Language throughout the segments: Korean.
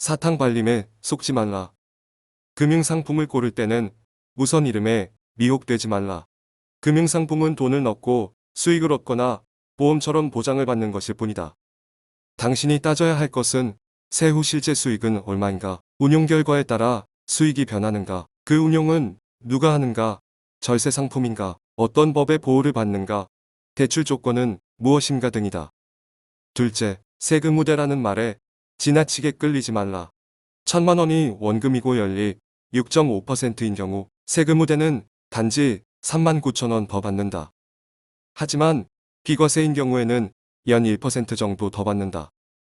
사탕 발림에 속지 말라. 금융상품을 고를 때는 우선 이름에 미혹되지 말라. 금융상품은 돈을 넣고 수익을 얻거나 보험처럼 보장을 받는 것일 뿐이다. 당신이 따져야 할 것은 세후 실제 수익은 얼마인가, 운용 결과에 따라 수익이 변하는가, 그 운용은 누가 하는가, 절세 상품인가, 어떤 법의 보호를 받는가, 대출 조건은 무엇인가 등이다. 둘째, 세금 무대라는 말에 지나치게 끌리지 말라. 천만 원이 원금이고 연리 6.5%인 경우 세금 무대는 단지 3만 9천 원 더 받는다. 하지만 비과세인 경우에는 연 1% 정도 더 받는다.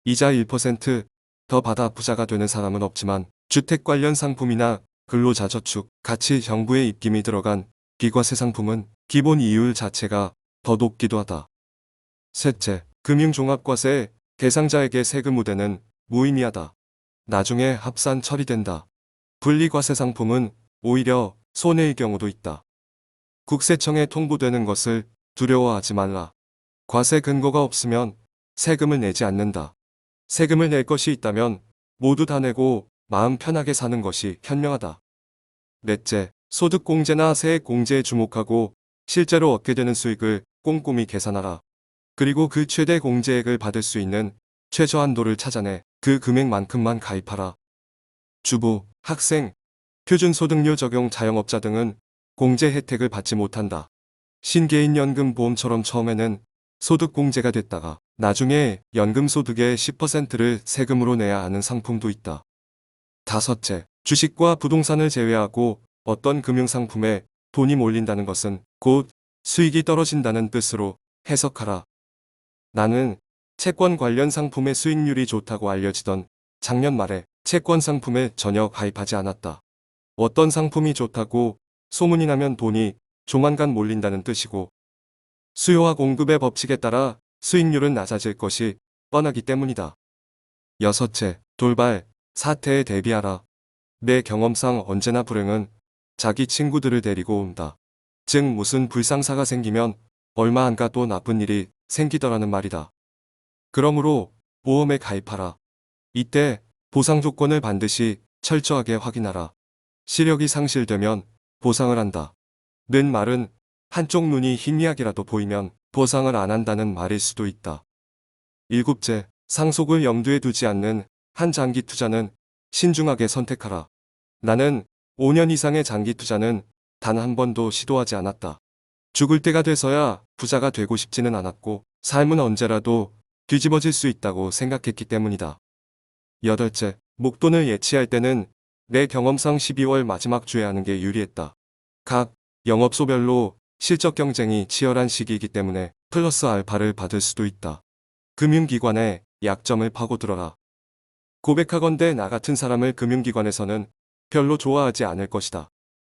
이자 1%더 받아 부자가 되는 사람은 없지만 주택 관련 상품이나 근로자 저축, 같이 정부의 입김이 들어간 비과세 상품은 기본 이율 자체가 더 높기도 하다. 셋째, 금융종합과세 대상자에게 세금 무대는 무의미하다. 나중에 합산 처리된다. 분리과세 상품은 오히려 손해의 경우도 있다. 국세청에 통보되는 것을 두려워하지 말라. 과세 근거가 없으면 세금을 내지 않는다. 세금을 낼 것이 있다면 모두 다 내고 마음 편하게 사는 것이 현명하다. 넷째, 소득공제나 세액공제에 주목하고 실제로 얻게 되는 수익을 꼼꼼히 계산하라. 그리고 그 최대 공제액을 받을 수 있는 최저한도를 찾아내 그 금액만큼만 가입하라. 주부, 학생, 표준소득료 적용 자영업자 등은 공제 혜택을 받지 못한다. 신개인연금 보험처럼 처음에는 소득공제가 됐다가 나중에 연금소득의 10%를 세금으로 내야 하는 상품도 있다. 다섯째, 주식과 부동산을 제외하고 어떤 금융상품에 돈이 몰린다는 것은 곧 수익이 떨어진다는 뜻으로 해석하라. 나는 채권 관련 상품의 수익률이 좋다고 알려지던 작년 말에 채권 상품에 전혀 가입하지 않았다. 어떤 상품이 좋다고 소문이 나면 돈이 조만간 몰린다는 뜻이고 수요와 공급의 법칙에 따라 수익률은 낮아질 것이 뻔하기 때문이다. 여섯째, 돌발, 사태에 대비하라. 내 경험상 언제나 불행은 자기 친구들을 데리고 온다. 즉 무슨 불상사가 생기면 얼마 안가 또 나쁜 일이 생기더라는 말이다. 그러므로 보험에 가입하라. 이때 보상 조건을 반드시 철저하게 확인하라. 시력이 상실되면 보상을 한다. 는 말은 한쪽 눈이 희미하게라도 보이면 보상을 안 한다는 말일 수도 있다. 일곱째, 상속을 염두에 두지 않는 한 장기 투자는 신중하게 선택하라. 나는 5년 이상의 장기 투자는 단 한 번도 시도하지 않았다. 죽을 때가 돼서야 부자가 되고 싶지는 않았고 삶은 언제라도 뒤집어질 수 있다고 생각했기 때문이다. 여덟째, 목돈을 예치할 때는 내 경험상 12월 마지막 주에 하는 게 유리했다. 각 영업소별로 실적 경쟁이 치열한 시기이기 때문에 플러스 알파를 받을 수도 있다. 금융기관의 약점을 파고들어라. 고백하건대 나 같은 사람을 금융기관에서는 별로 좋아하지 않을 것이다.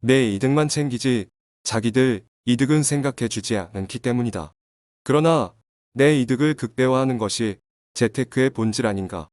내 이득만 챙기지 자기들 이득은 생각해 주지 않기 때문이다. 그러나 내 이득을 극대화하는 것이 재테크의 본질 아닌가.